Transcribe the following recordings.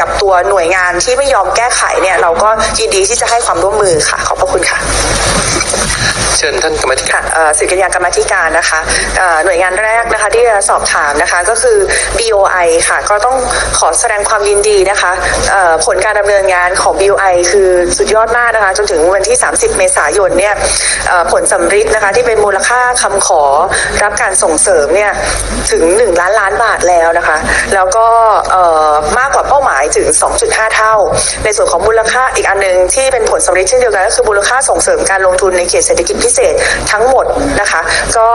กับตัวหน่วยงานที่ไม่ยอมแก้ไขเนี่ยเราก็ยินดีที่จะให้ความร่วมมือค่ะ ขอบพระคุณค่ะ เชิญท่านกรรมธิการสื่อกัญญากรรมธิการนะคะหน่วยงานแรกนะคะที่จะสอบถามนะคะก็คือ BOI ค่ะ ก็ต้องขอแสดงความยินดีนะคะผลการดำเนินงานของ BOI คือสุดยอดมากนะคะ จนถึงวันที่ 30 เมษายนเนี่ยผลสำริดนะคะที่เป็นมูลค่าคำขอรับการส่งเสริมเนี่ยถึง 1 ล้านล้านบาทแล้วนะคะ แล้วก็มากกว่าเป้าหมายถึง 2.5 เท่า ในส่วนของมูลค่าอีกอันหนึ่งที่เป็นผลสำริดเช่นเดียวกันก็คือมูลค่าส่งเสริมการลงทุนในเขตเศรษฐกิจพิเศษทั้งหมดนะคะ ก็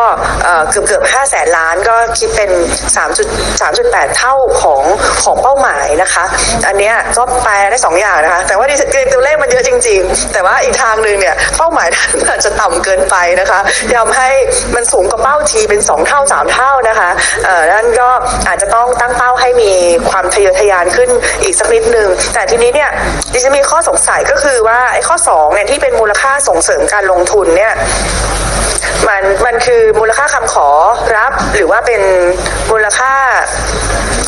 เกือบเกือบ5แสนล้านก็คิดเป็น3.3.8 เท่าของของเป้าหมายนะคะ อันเนี้ยก็แปลได้ 2 อย่างนะคะ แต่ว่าดิฉันตัวเลขมันเยอะจริง ๆ แต่ว่าอีกทางหนึ่งเนี่ยเป้าหมายอาจจะต่ำเกินไปนะคะยอมให้มันสูงกว่าเป้าทีเป็น 2 เท่า 3 เท่านะคะเอ่อนั่นก็อาจจะต้องตั้งเป้าให้มีความทะเยอทะยานขึ้นอีกสักนิดนึง แต่ทีนี้เนี่ยดิฉันมีข้อสงสัยก็คือว่าไอ้ข้อ2เนี่ยที่เป็นมูลค่าส่งเสริมการลงทุนเนี่ยมันมันคือมูลค่าคำขอรับหรือว่าเป็นมูลค่า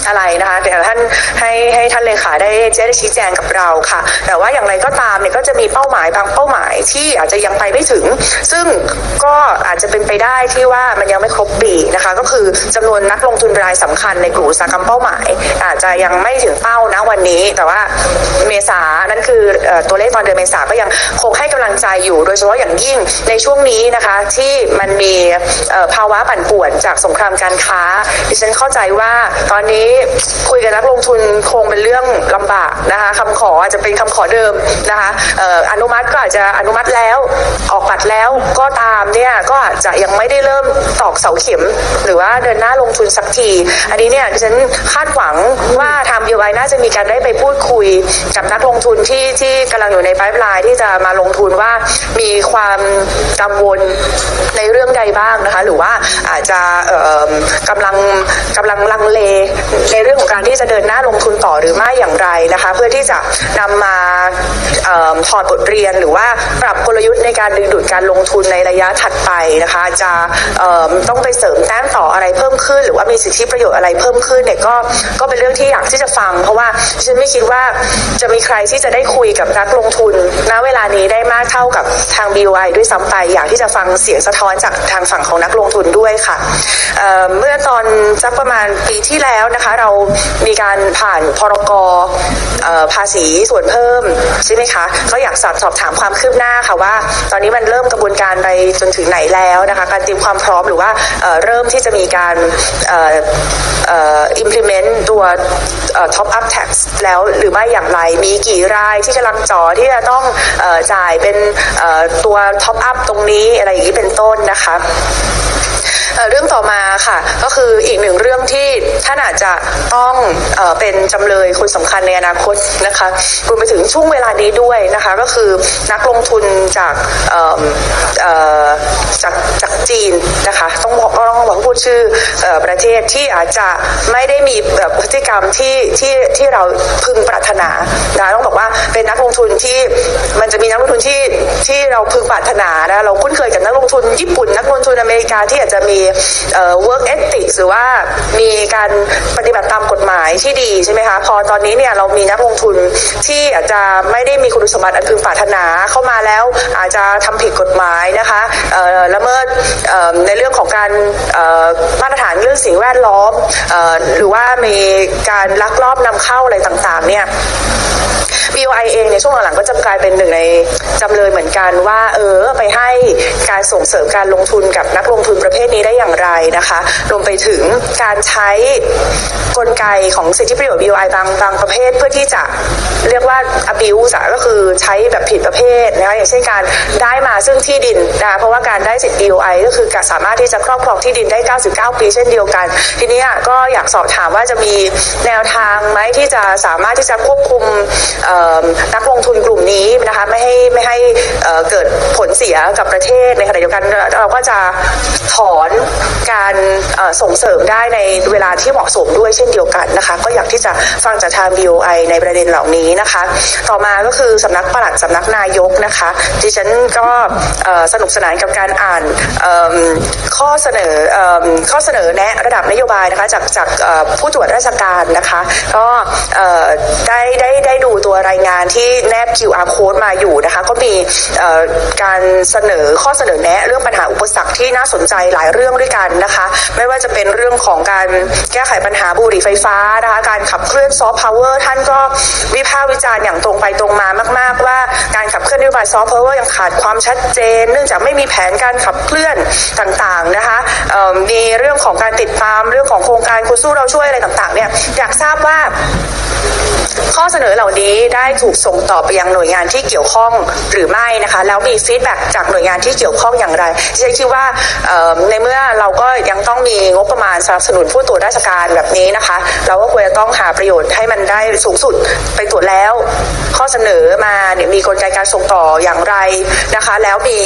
อะไรนะคะเดี๋ยวท่านให้ให้ท่านเลขาได้จะได้ชี้แจงกับเราค่ะ แต่ว่าอย่างไรก็ตามเนี่ยก็จะมีเป้าหมายบางเป้าหมายที่อาจจะยังไปไม่ถึง ซึ่งก็อาจจะเป็นไปได้ที่ว่ามันยังไม่ครบปีนะคะ ก็คือจำนวนนักลงทุนรายสำคัญในกลุ่มอุตสาหกรรมเป้าหมาย อาจจะยังไม่ถึงเป้านะวันนี้ แต่ว่าเมษานั่นคือเอ่อตัวเลขตอนเดือนเมษาก็ยังคงให้กำลังใจอยู่ โดยเฉพาะอย่างยิ่งในช่วงนี้นะคะที่มันมีภาวะปั่นป่วนจากสงครามการค้า ดิฉันเข้าใจว่าตอนนี้คุยกับนักลงทุนคงเป็นเรื่องลำบากนะคะคำขออาจจะเป็นคำขอเดิมนะคะออนุมัติก็อาจจะอนุมัติแล้วออกบัตรแล้วก็ตามเนี่ยก็อาจจะยังไม่ได้เริ่มตอกเสาเข็ม หรือว่าเดินหน้าลงทุนสักที อันนี้เนี่ยดิฉันคาดหวังว่าทาง BOI น่าจะมีการได้ไปพูดคุยกับนักลงทุนที่ที่กำลังอยู่ในไพ p e ไลน์ที่จะมาลงทุนว่ามีความกังวลในเรื่องใดบ้างนะคะ หรือว่าอาจจะเอ่อกำลังกำลังลังเลในเรื่องของการที่จะเดินหน้าลงทุนต่อหรือไม่อย่างไรนะคะ เพื่อที่จะนำมาออถอดบทเรียนหรือว่าปรับกลยุทธ์ในการดึงดูดการลงทุนในระยะถัดไปนะคะ จะต้องไปเสริมแต้มต่ออะไรเพิ่มขึ้น หรือว่ามีสิทธิประโยชน์อะไรเพิ่มขึ้นเนี่ยก็ก็เป็นเรื่องที่อยากที่จะฟัง เพราะว่าฉันไม่คิดว่าจะมีใครที่จะได้คุยกับนักลงทุนณเวลานี้ได้มากเท่ากับทาง BOI ด้วยซ้ำไปอยากที่จะฟังเสียงสะท้อนจากทางฝั่งของนักลงทุนด้วยค่ะเเมื่อตอน สักประมาณปีที่แล้วนะคะเรามีการผ่านพรกภาษีส่วนเพิ่มใช่ไหมคะก็อยากสอบสอบถามความคืบหน้าค่ะว่า ตอนนี้มันเริ่มกระบวนการไปจนถึงไหนแล้วนะคะการเตรียมความพร้อมหรือว่าเเริ่มที่จะมีการอ่อเอ่อ implement ตัวเอ่อ top up tax แล้วหรือไม่อย่างไร มีกี่รายที่กำลังจ่อที่จะต้องอจ่ายเป็นตัว top up ตรงนี้อะไรอย่างนี้เป็นต้นนะคะ เรื่องต่อมาค่ะ ก็คืออีกหนึ่งเรื่องที่ท่านอาจจะต้องเอเป็นจำเลยคนสำคัญในอนาคตนะคะรวมไปถึงช่วงเวลานี้ด้วยนะคะก็คือนักลงทุนจากจากจากจีนนะคะ ดชื่ออประเทศที่อาจจะไม่ได้มีพฤติกรรมที่ที่ที่เราพึงปรารถนานะต้องบอกว่าเป็นนักลงทุนที่มันจะมีนักลงทุนที่ที่เราพึงปรารถนานะเราคุ้นเคยกับนักลงทุนญี่ปุ่นนักลงทุนอเมริกาที่อาจจะมีเอ่อ work ethics หรือว่ามีการปฏิบัติตามกฎหมายที่ดีใช่ไหมคะพอตอนนี้เนี่ยเรามีนักลงทุนที่อาจจะไม่ได้มีคุณสมบัติอันพึงปรารถนาเข้ามาแล้วอาจจะทำผิดกฎหมายนะคะละเมิดเอ่อในเรื่องของการเอ่อมาตรฐานเรื่องสิ่งแวดล้อมอหรือว่ามีการลักลอบนำเข้าอะไรต่างๆเนี่ย BOI เองในช่วงหลังๆก็จะกลายเป็นหนึ่งในจำเลยเหมือนกันว่าเออไปให้การส่งเสริมการลงทุนกับนักลงทุนประเภทนี้ได้อย่างไรนะคะรวมไปถึงการใช้กลไกของสิทธิประโยชน์ BOI บางบางประเภทเพื่อที่จะเรียกว่า abuse อะก็คือใช้แบบผิดประเภทนะคะอย่างเช่นการได้มาซึ่งที่ดินนะเพราะว่าการได้สิทธิ BOI ก็คือสามารถที่จะครอบครองที่ดินได้ 99 ปีเช่นเดียวกัน ทีนี้ก็อยากสอบถามว่าจะมีแนวทางไหมที่จะสามารถที่จะควบคุมนักลงทุนกลุ่มนี้นะคะไม่ให้ไม่ให้เเกิดผลเสียกับประเทศในขณะเดียวกันเราก็จะถอนการส่งเสริมได้ในเวลาที่เหมาะสมด้วยเช่นเดียวกันนะคะ ก็อยากที่จะฟังจากทาง BOI ในประเด็นเหล่านี้นะคะ ต่อมาก็คือสำนักปลัดสำนักนายกนะคะดิฉันก็สนุกสนานกับการอ่านข้อเสนออข้อเสนอแนะระดับนโยบายนะคะจากจากผู้ตรวจราชการนะคะ ก็ได้ได้ได้ดูตัวรายงานที่แนบ QR code มาอยู่นะคะก็มีการเสนอข้อเสนอแนะเรื่องปัญหาอุปสรรคที่น่าสนใจหลายเรื่องด้วยกันนะคะไม่ว่าจะเป็นเรื่องของการแก้ไขปัญหาบุหรี่ไฟฟ้านะคะการขับเคลื่อนซอฟต์พาวเวอร์ท่านก็วิพากษ์วิจารณ์อย่างตรงไปตรงมามาก ๆ ว่าการขับเคลื่อนนโยบายซอฟต์พาวเวอร์ยังขาดความชัดเจน เนื่องจากไม่มีแผนการขับเคลื่อนต่างๆนะคะมมีเรื่องของการติดตามเรื่องของโครงการคุณสู้เราช่วยอะไรต่างๆเนี่ยอยากทราบว่าข้อเสนอเหล่านี้ได้ถูกส่งต่อไปยังหน่วยงานที่เกี่ยวข้องหรือไม่นะคะ แล้วมีฟีดแบ็กจากหน่วยงานที่เกี่ยวข้องอย่างไรดิฉันคิดว่าในเมื่อเราก็ยังต้องมีงบประมาณสนับสนุนผู้ตรวจราชการแบบนี้นะคะ เราก็ควรจะต้องหาประโยชน์ให้มันได้สูงสุดไปตรวจแล้ว ข้อเสนอมาเนี่ยมีกลไกการส่งต่ออย่างไรนะคะ แล้วมี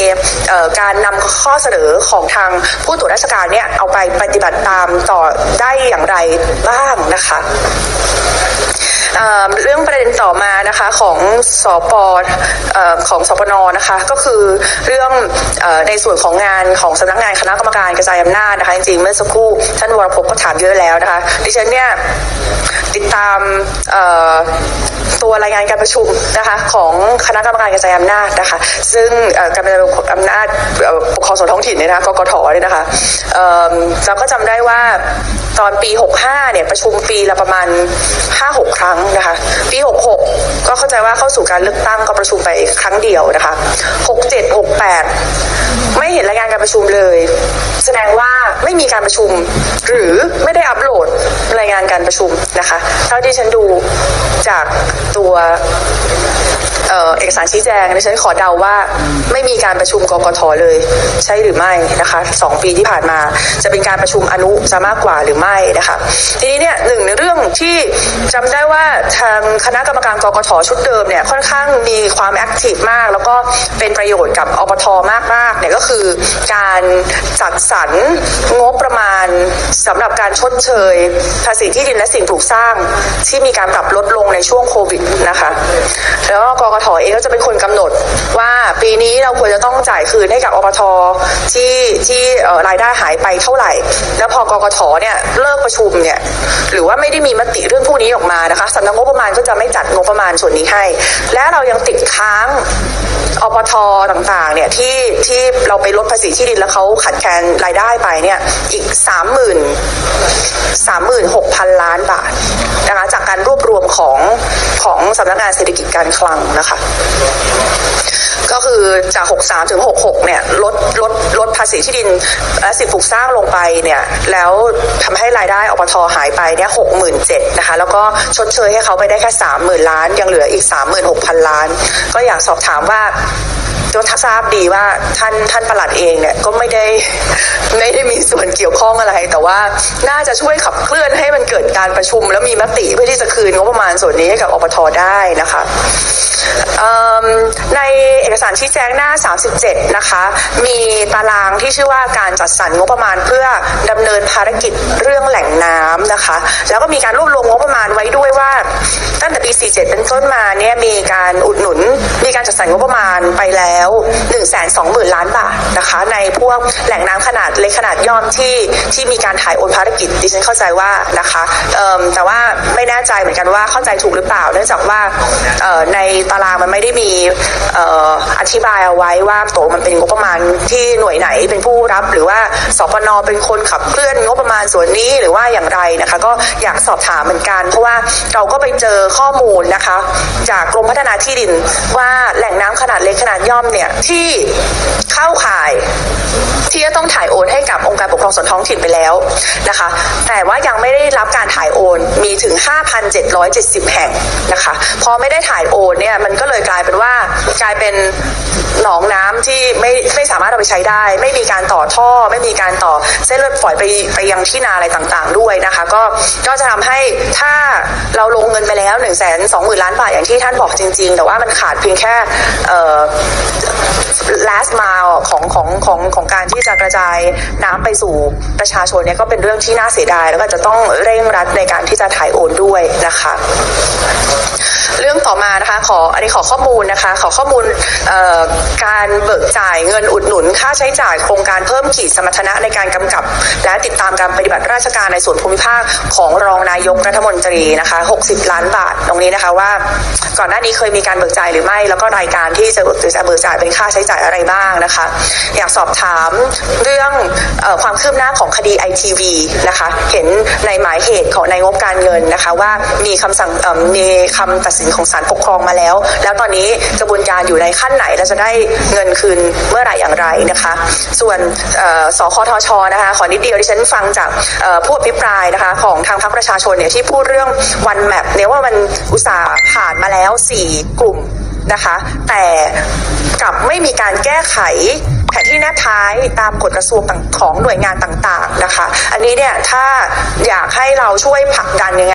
การนำข้อเสนอของทางผู้ตรวจราชการเนี่ยเอาไปปฏิบัติตามต่อได้อย่างไรบ้างนะคะ เรื่องประเด็นต่อมานะคะของสปเอ่อของสปนนะคะก็คือเรื่องอในส่วนของงานของสำนักงานคณะกรรมการกระจายอำนาจนะคะจริงๆเมื่อสักครู่ท่านวรพงศ์ก็ถามเยอะแล้วนะคะดิฉันเนี่ยติดตาม ตัวรายงานการประชุมนะคะของคณะกรรมการกระจายอำนาจนะคะ ซึ่งการกระจายอำนาจปกครองส่วนท้องถิ่นเนี่ยนะคะกกทเนี่ยนะคะเราก็จำได้ว่าตอนปี 65 เนี่ยประชุมปีละประมาณ 5-6 ครั้งนะคะ ปี 66 ก็เข้าใจว่าเข้าสู่การเลือกตั้งก็ประชุมไปครั้งเดียวนะคะ 67 68 ไม่เห็นรายงานการประชุมเลย แสดงว่าไม่มีการประชุม หรือไม่ได้อัปโหลดรายงานการประชุมนะคะ เท่าที่ฉันดูจากตัว เอ่อเอกสารชี้แจงดิฉันขอเดาว่าไม่มีการประชุมกกทเลย ใช่หรือไม่นะคะสองปีที่ผ่านมาจะเป็นการประชุมอนุจะมากกว่าหรือไม่นะคะทีนี้เนี่ยหนึ่งในเรื่องที่จำได้ว่าทางคณะกรรมการกกทชุดเดิมเนี่ยค่อนข้างมีความแอคทีฟมาก แล้วก็เป็นประโยชน์กับอปทมากๆเนี่ยก็คือการจัดสรรงบประมาณสำหรับการชดเชยภาษีที่ดินและสิ่งปลูกสร้างที่มีการปรับลดลงในช่วงโควิดนะคะแล้วก็กกทเองก็จะเป็นคนกำหนดว่าปีนี้เราควรจะต้องจ่ายคืนให้กับอปทที่ที่รายได้หายไปเท่าไหร่ แล้วพอกกทเนี่ยเลิกประชุมเนี่ยหรือว่าไม่ได้มีมติเรื่องพวกนี้ออกมานะคะสำนักงบประมาณก็จะไม่จัดงบประมาณส่วนนี้ให้ และเรายังติดค้างอปทต่างๆเนี่ยที่ที่เราไปลดภาษีที่ดินแล้วเขาขัดแคลนรายได้ไปเนี่ยอีกสามหมื่นสามหมื่นหกพันล้านบาท นะคะจากการรวบรวมของของสำนักงานเศรษฐกิจการคลังนะคะ ก็คือจาก 63 ถึง 66 เนี่ยลดลดลดภาษีที่ดินและสิ่งปลูกสร้างลงไปเนี่ยแล้วทำให้รายได้อปทหายไปเนี่ย67,000นะคะแล้วก็ชดเชยให้เขาไปได้แค่ 30,000 ล้าน ยังเหลืออีก 36,000 ล้าน ก็อยากสอบถามว่า ก็ทราบดีว่าท่านท่านประหลัดเองเนี่ยก็ไม่ได้ไม่ได้มีส่วนเกี่ยวข้องอะไร แต่ว่าน่าจะช่วยขับเคลื่อนให้มันเกิดการประชุม แล้วมีมติเพื่อที่จะคืนงบประมาณส่วนนี้ให้กับอปทได้นะคะ ในเอกสารชี้แจงหน้า 37 นะคะ มีตารางที่ชื่อว่าการจัดสรรงบประมาณเพื่อดำเนินภารกิจเรื่องแหล่งน้ำนะคะ แล้วก็มีการรวบรวมงบประมาณไว้ด้วยว่า ตั้งแต่ปี 47 เป็นต้นมาเนี่ยมีการอุดหนุน มีการจัดสรรงบประมาณไปแล้ว 120,000 ล้านบาทนะคะ ในพวกแหล่งน้ำขนาดเล็กขนาดย่อมที่ที่มีการถ่ายโอนภารกิจดิฉันเข้าใจว่านะคะแต่ว่า ไม่แน่ใจเหมือนกันว่าเข้าใจถูกหรือเปล่า เนื่องจากว่าในตารางมันไม่ได้มีออธิบายเอาไว้ว่าโตวมันเป็นงบประมาณที่หน่วยไหนเป็นผู้รับ หรือว่าสปนเป็นคนขับเคลื่อนงบประมาณส่วนนี้หรือว่าอย่างไรนะคะ ก็อยากสอบถามเหมือนกัน เพราะว่าเราก็ไปเจอข้อมูลนะคะ จากกรมพัฒนาที่ดินว่าแหล่งน้ำขนาดเล็กขนาดย่อมเนี่ยที่เข้าข่าย ที่จะต้องถ่ายโอนให้กับองค์การปกครองส่วนท้องถิ่นไปแล้วนะคะ แต่ว่ายังไม่ได้รับการถ่ายโอนมีถึง 5,770 แห่งนะคะ พอไม่ได้ถ่ายโอนเนี่ยมันก็เลยกลายเป็นว่ากลายเป็นหนองน้ำที่ไม่ไม่สามารถเอาไปใช้ได้ ไม่มีการต่อท่อ ไม่มีการต่อเส้นเลือดฝอยไปไปยังที่นาอะไรต่างๆ ด้วยนะคะ ก็ก็จะทำให้ถ้าเราลงเงินไปแล้ว1นึ่งแสน20,000ล้านบาทอย่างที่ท่านบอกจริง ๆ แต่ว่ามันขาดเพียงแค่ last mile ของของของของของการที่จะกระจายน้ำไปสู่ประชาชนเนี่ยก็เป็นเรื่องที่น่าเสียดาย แล้วก็จะต้องเร่งรัดในการที่จะถ่ายโอนด้วยนะคะ ต่อมานะคะขออันนี้ขอข้อมูลนะคะขอข้อมูลการเบิกจ่ายเงินอุดหนุน ค่าใช้จ่ายโครงการเพิ่มขีดสมรรถนะในการกำกับ และติดตามการปฏิบัติราชการในส่วนภูมิภาคของรองนายกรัฐมนตรีนะคะ 60 ล้านบาทตรงนี้นะคะว่า ก่อนหน้านี้เคยมีการเบิกจ่ายหรือไม่ แล้วก็รายการที่จะเบิกจะเบิกจ่ายเป็นค่าใช้จ่ายอะไรบ้างนะคะ อยากสอบถามเรื่องอความคืบหน้าของคดีไอทีวีนะคะเห็นในหมายเหตุของในงบการเงินนะคะว่ามีคำสั่งมีคำตัดสินของาลปกครองมาแล้ว แล้วตอนนี้กระบวนการอยู่ในขั้นไหนเราจะได้เงินคืนเมื่อไหร่อย่างไรนะคะ ส่วนสคทชนะคะขอนิดเดียวที่ฉันฟังจากผู้อภิปรายนะคะของทางพรรคประชาชนเนี่ยที่พูดเรื่องวันแมปเนี่ยว่ามันอุตสาห์ผ่านมาแล้ว 4 กลุ่มนะคะ แต่กลับไม่มีการแก้ไขแผนที่แนบท้ายตามกฎกระทรวงต่างของหน่วยงานต่างๆนะคะ อันนี้เนี่ยถ้าอยากให้เราช่วยผลักดันยังไง